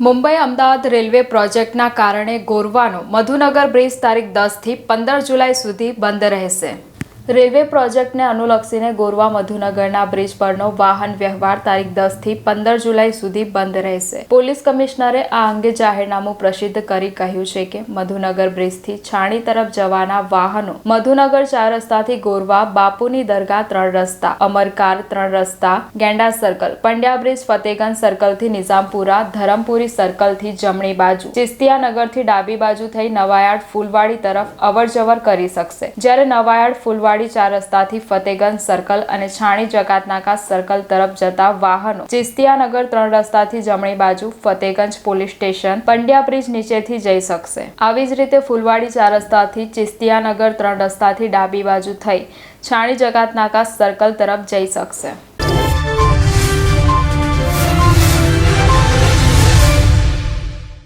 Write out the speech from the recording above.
Mumbai Ahmedabad railway પ્રોજેક્ટના કારણે ગોરવાનો Madhunagar bridge તારીખ દસથી પંદર જુલાઈ સુધી બંધ રહેશે. રેલવે પ્રોજેક્ટને અનુલક્ષીને ગોરવા મધુનગરના બ્રિજ પરનો વાહન વ્યવહાર તારીખ દસથી પંદર જુલાઈ સુધી બંધ રહેશે. પોલીસ કમિશનરે આ અંગે જાહેરનામું પ્રસિદ્ધ કરી કહ્યું છે કે મધુનગર બ્રિજથી છાણી તરફ જવાના વાહનો મધુનગર ચાર રસ્તાથી ગોરવા બાપુની દરગાહ ત્રણ રસ્તા અમરકાર ત્રણ રસ્તા, ગેંડા સર્કલ, પંડ્યા બ્રિજ, ફતેગંજ સર્કલથી નિઝામપુરા, ધરમપુરી સર્કલથી જમણી બાજુ, ચિસ્તિયાનગરથી ડાબી બાજુ થઈ નવાયાર્ડ ફૂલવાડી તરફ અવરજવર કરી શકશે. જ્યારે નવાયાર્ડ ફૂલવાડી ચાર રસ્તાથી ફતેગંજ સર્કલ અને છાણી જકાતનાકા સર્કલ તરફ જતા વાહનો. ચિસ્તિયાનગર ત્રણ રસ્તાથી જમણી બાજુ Fatehganj police station Pandya bridge નીચેથી જઈ શકશે. આવી જ રીતે ફૂલવાડી ચાર રસ્તાથી ચિસ્તિયાનગર ત્રણ રસ્તાથી ડાબી બાજુ થઈ છાણી જકાતનાકા સર્કલ તરફ જઈ શકશે.